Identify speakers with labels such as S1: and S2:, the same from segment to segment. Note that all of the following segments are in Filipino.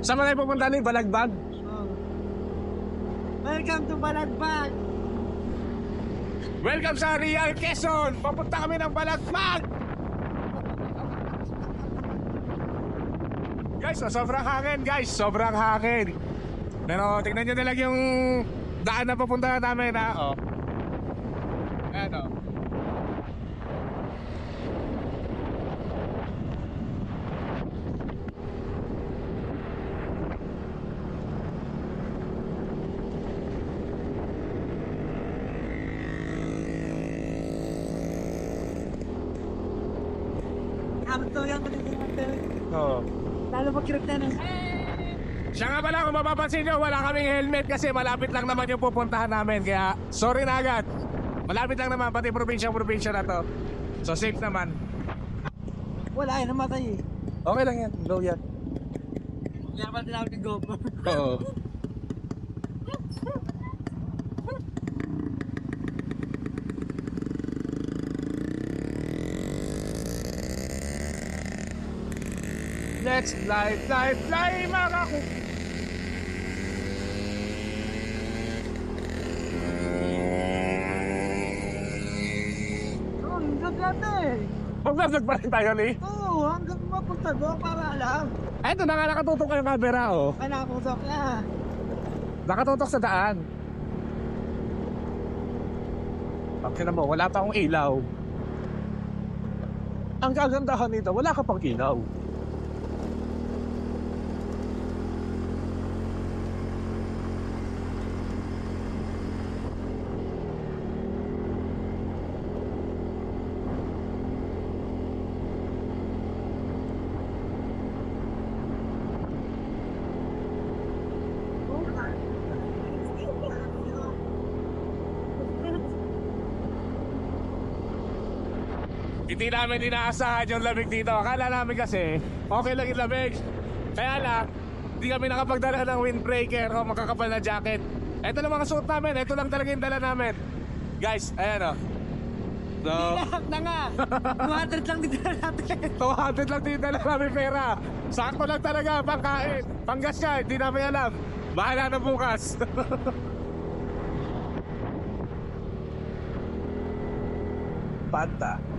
S1: Saan mo tayo pupunta ni Balagbag?
S2: Oh. Welcome to Balagbag!
S1: Welcome sa Real Quezon! Papunta kami ng Balagbag! Guys, oh, sobrang hangin guys, sobrang hangin. Pero tingnan nyo na lang yung daan na papunta namin ha. Oh. Ayan oh.
S2: Abot to yan, kanina
S1: Oh.
S2: Lalo pag kirip na nun.
S1: Siya nga pala kung mapapansin nyo, wala kaming helmet kasi malapit lang naman yung pupuntahan namin. Kaya sorry na agad. Malapit lang naman, pati probinsya-probinsya na to. So safe naman.
S2: Wala, ay namatay eh.
S1: Okay lang yan, low yan.
S2: Kaya pa tinawag yung GoPro.
S1: Oo. Let's fly, fly, fly, mga ku...
S2: Oo, hanggang gabi.
S1: Magbablog pa rin tayo, Lee.
S2: Oo, hanggang mapunta doon para alam.
S1: Eto na nga nakatutok yung camera, oh.
S2: Ay, nakakusok na.
S1: Nakatutok sa daan. Pagkina mo, wala pa akong ilaw. Ang kagandahan nito, wala ka pang ilaw. Hindi namin inaasahan yung lamig dito. Akala namin kasi, okay lang yung lamig. Kaya lang, hindi kami nakapagdala ng windbreaker o makakapal na jacket. Ito lang mga suot namin. Ito lang talaga yung dala namin. Guys, ayan o. So,
S2: Lahat na nga. 200 lang dito natin.
S1: 200 lang din dala namin pera. Sakto lang talaga, pangkain. Panggas ka, hindi namin alam. Bahala na bukas. Panta.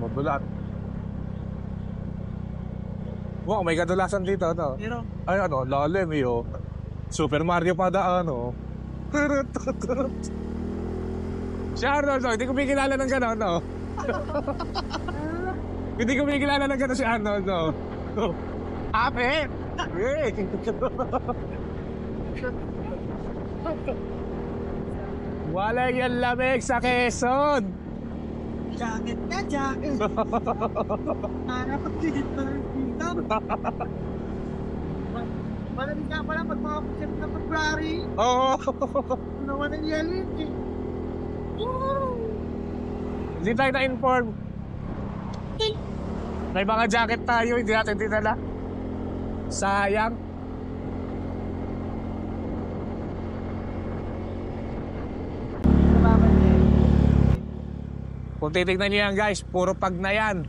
S1: Mabulat. Wow, may kadalasan dito, no?
S2: Pero,
S1: Ay, ano, lalim oh. Super Mario pa daan, turut. Si Arnold, oh, hindi ko may kilala ng gano'n, no? hindi ko may kilala ng gano'n si Arnold, no? Ape! Hey! Wala yung lamig sa Quezon!
S2: Jacket na, jacket. Hanap ko dito. Dito. Malamig nga pala pag mga pagkat na February.
S1: Oo!
S2: Naman ang yellow eh. Woo!
S1: Hindi tayo na-inform. May mga jacket tayo, hindi natin dinala. Sayang.
S2: Nababan niya eh.
S1: Kung titignan nyo yan guys, puro pag na yan.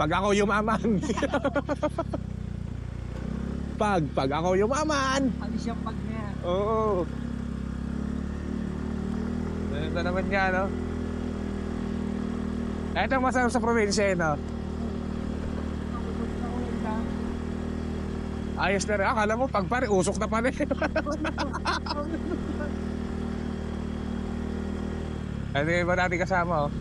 S1: Pag ako yumaman. pag, pag ako yumaman.
S2: Alis yung pag niya.
S1: Oo. Ganito naman nga, no? Ito ang masarap sa probinsya, eh, no?
S2: Na.
S1: Ayos na rin. Akala mo, pag pare, usok na pala. Ano yung iba natin kasama, oh?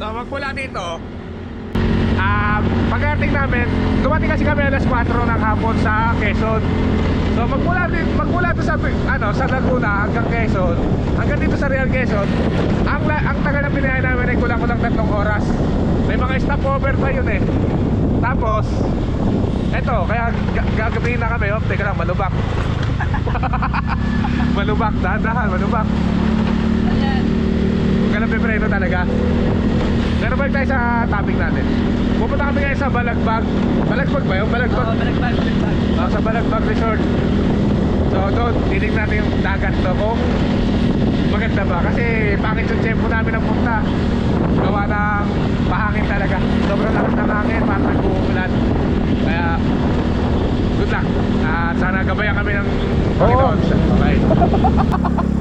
S1: So, magmula dito, um, pagdating namin, dumating kasi kami alas 4 ng hapon sa Quezon. So magmula din magmula to sa ano sa Laguna hanggang Quezon, hanggang dito sa Real Quezon, ang ang tagal ng binayan namin ay kulang-kulang tatlong oras. May mga stopover pa yun eh. Tapos eto, kaya ga- gagabihin na kami, oh, teka lang, malubak. malubak, dahan-dahan, malubak. Huwag ka pipreno talaga. Pero balik tayo sa topic natin. Pupunta kami ngayon sa Balagbag. Balagbag ba yun? Balagbag. Oh, sa Balagbag Resort. So doon, tinig natin yung dagat to kung maganda ba. Kasi pangit yung tempo namin ng punta. Gawa ng pahangin talaga. Sobrang lakas ng hangin, parang nag-uulan. Kaya, good luck. At sana gabayan kami ng Panginoon. Okay.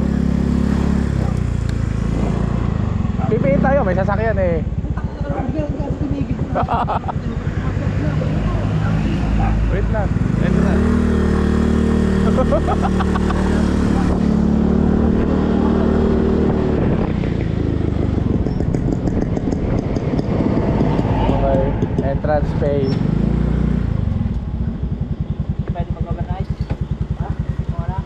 S1: Tayo, may sasakyan eh. Wait lang. Ito na. okay. Entrance pay.
S2: Pwede mag-organize? Ha? Wala?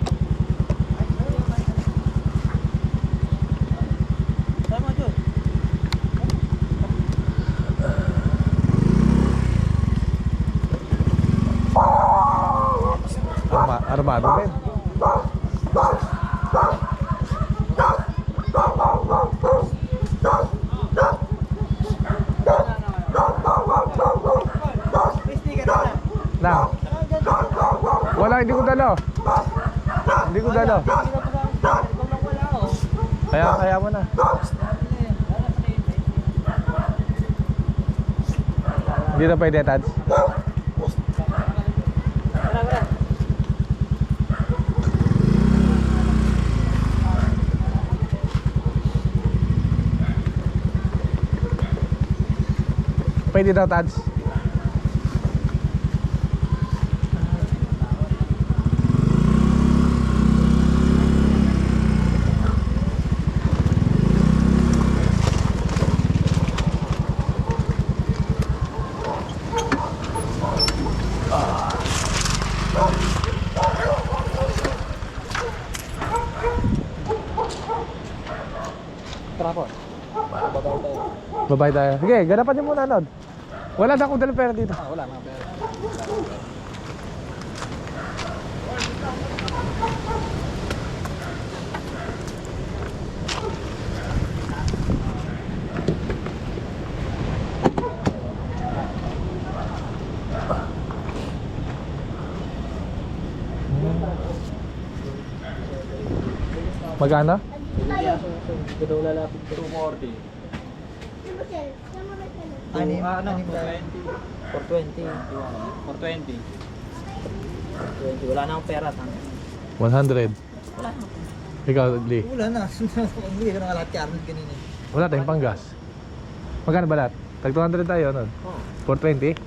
S2: Tama, Jun. May sticker na.
S1: Wala, hindi ko dala. Hindi ko dala. Kaya, kaya mo na. Hindi na pwede, Tads. Pwede daw, Tads.
S2: Tara po. Babaw tayo.
S1: Babay tayo. Sige, ganapan niyo muna, Nod. Wala na akong dalang pera dito.
S2: Ah, wala na. Pero...
S1: Magkano?
S2: Daw lalapit ko. 240. Ano yung ano? 420. 420. 420. Wala na akong pera. Tang.
S1: 100.
S2: Wala na.
S1: Ikaw, Lee.
S2: Wala na. Hindi ko na lahat kay Arnold kanina.
S1: Wala tayong panggas. Magkano ba lahat? Tag 200 tayo, Nod.
S2: Oo.
S1: 420?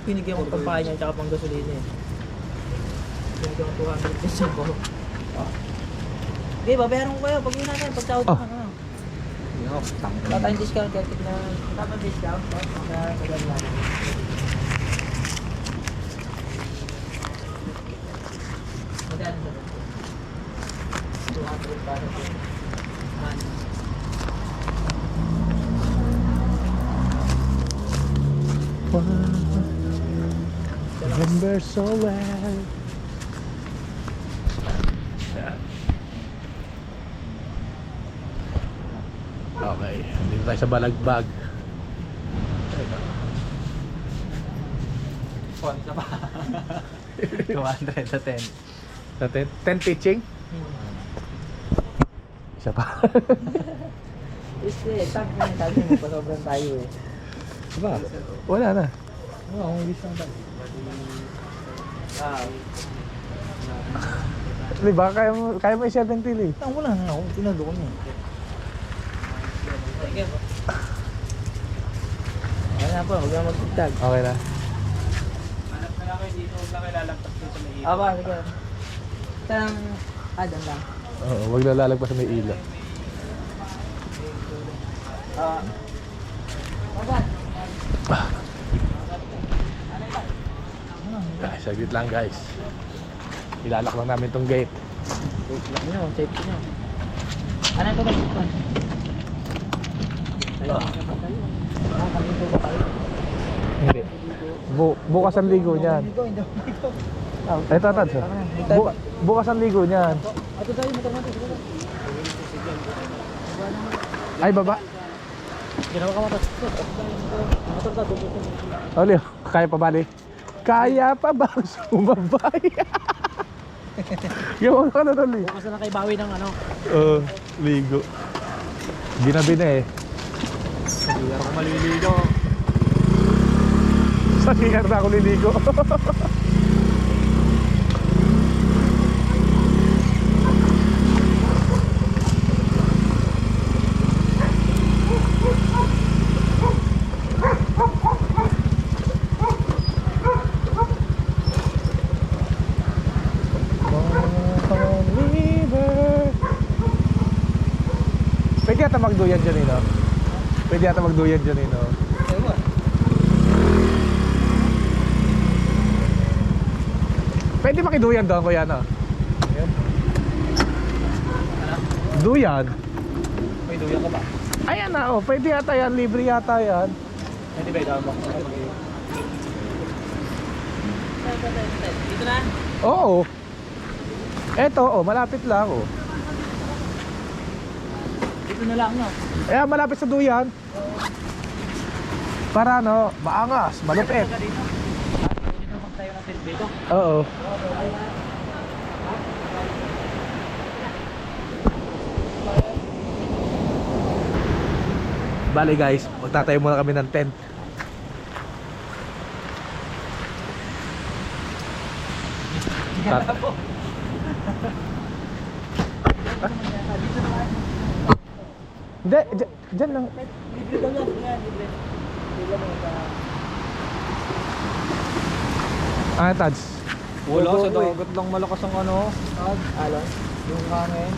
S2: Pinigyan ko pampahay niya tsaka pang gasolina eh. Pinigyan ko 200 pesos ko. Okay, babayaran ko kayo. Pag yun natin, pag sahod
S1: Oh.
S2: ka na. Wala tayong discount kaya tignan. Tayong discount. Maganda natin. Magkano ba? 200 para po. Man.
S1: Remember so well. Dito tayo sa Balagbag.
S2: Phone ka pa. 200 sa 10.
S1: Sa 10, 10 pitching? Isa pa.
S2: Este, tag na yung tag mo. Pasobrang tayo eh.
S1: Diba? Wala na.
S2: Oo, ang wish lang tayo. Ah,
S1: Diba? Kaya mo, kaya mo yung 70 Lee.
S2: Ang wala na ako, tinalo ko niya. Wala na po, huwag na magtagtag.
S1: Okay na.
S3: Hanap na lang kayo dito, huwag lang kayo lalampas dito sa may
S2: Aba, sige. Tanang, ah, dan lang.
S1: Oo, wag lalalagpas sa may ilo.
S2: Ah.
S1: Ay, saglit lang guys. Ilalak lang namin tong gate.
S2: Wait lang nyo, safety nyo. Ano ito ba? Ah, ba?
S1: Hindi. Bu bukas ang ligo niyan.
S2: Ito, hindi ako dito.
S1: Ito, Tad. Bu bukas ang ligo niyan.
S2: Tayo.
S1: Ay, baba.
S2: Ginawa ka dubutin.
S1: Oli, kaya pa bali? Kaya pa ba sumabay? Yung ka na tali.
S2: Bukas na kay Bawi ng ano.
S1: Uh, ligo. Ginabi na eh.
S2: Hindi ako maliligo.
S1: Sa CR na ako liligo. Pwede yata magduyan dyan eh, no? Pwede yata magduyan dyan eh, no?
S2: Ewan.
S1: Pwede makiduyan doon, kuya, no? Duyan?
S2: May duya ka ba?
S1: Ayan na, oh. Pwede yata yan. Libre yata yan.
S2: Hindi ba ikaw mo? Dito na.
S1: Oo. Eto, oh. Malapit lang, oh.
S2: Dito na lang, no?
S1: Ayan, malapit sa duyan. Para, no, maangas, malupit. Oo. Bali guys, magtatayo muna kami ng tent. Tat- Hindi, dyan lang.
S2: Libre daw yan. Yan.
S1: Ah, Tads.
S2: Wala, sa dagat lang malakas ang ano. Tag, alon. Yung hangin.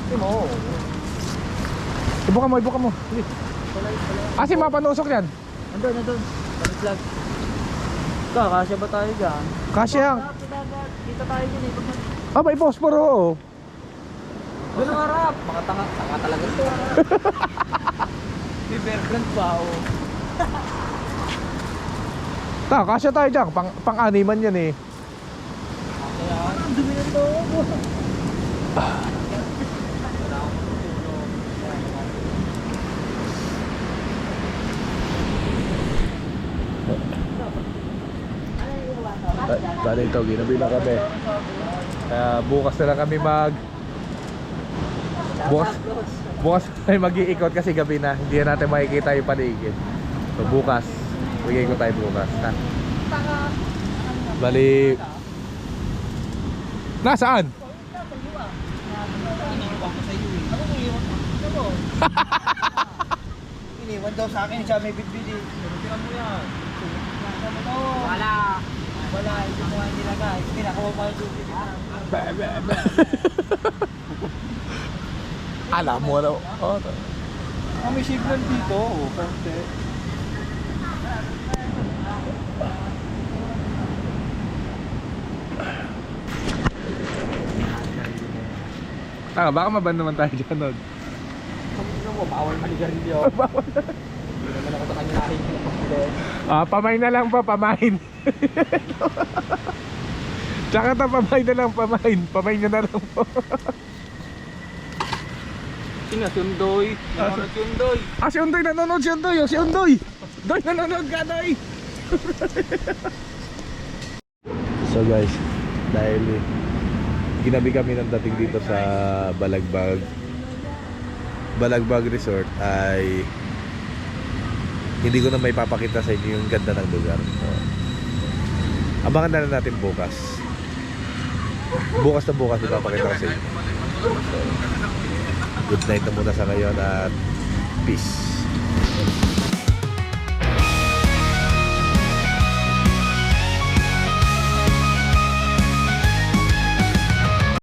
S2: Hindi mo.
S1: Ibuka mo, ibuka mo. Ah, si mapanusok yan.
S2: Nandun, nandun. Panis vlog. Ika, kasya ba tayo dyan?
S1: Kasya yan.
S2: Dito tayo dyan eh.
S1: Ah, may posporo. Oh.
S2: Doon ang harap. Mga tanga. Tanga talaga ito. May bear brand pa, oh.
S1: Ta, kasya tayo dyan. Pang, pang-animan yan eh. Bali ito, ginabi na kami. Kaya bukas na lang kami mag... Bukas, bukas tayo mag-iikot kasi gabi na. Hindi na natin makikita yung paligid. So bukas, mag-iikot tayo bukas. Ha? Bali... Nasaan?
S2: Iniwan daw sa akin siya may bitbili. Tinan mo yan. Wala. Wala, hindi mo hindi na guys. Pinakuha pa yung tubig.
S1: Alam mo na. Oh,
S2: may signal dito. Oh, konti.
S1: Tanga, baka maban naman tayo dyan, Nod.
S2: Ano mo, bawal maligarilyo. Bawal. Hindi naman ako sa kanya nakikita.
S1: Ah, pamay na lang pa, pamain. Tsaka ta, pamay na lang, pamain. Pamay nyo na lang po.
S2: Sino, sundoy? Ano sundoy?
S1: ah, si Undoy nanonood, si Undoy. Oh, si Undoy. Doy, nanonood ka, Doy. so guys, dahil eh, ginabi kami ng dating dito sa Balagbag Balagbag Resort ay hindi ko na may papakita sa inyo yung ganda ng lugar. So, abangan na natin bukas. Bukas na bukas ipapakita ko sa inyo. So, good night na muna sa ngayon at peace.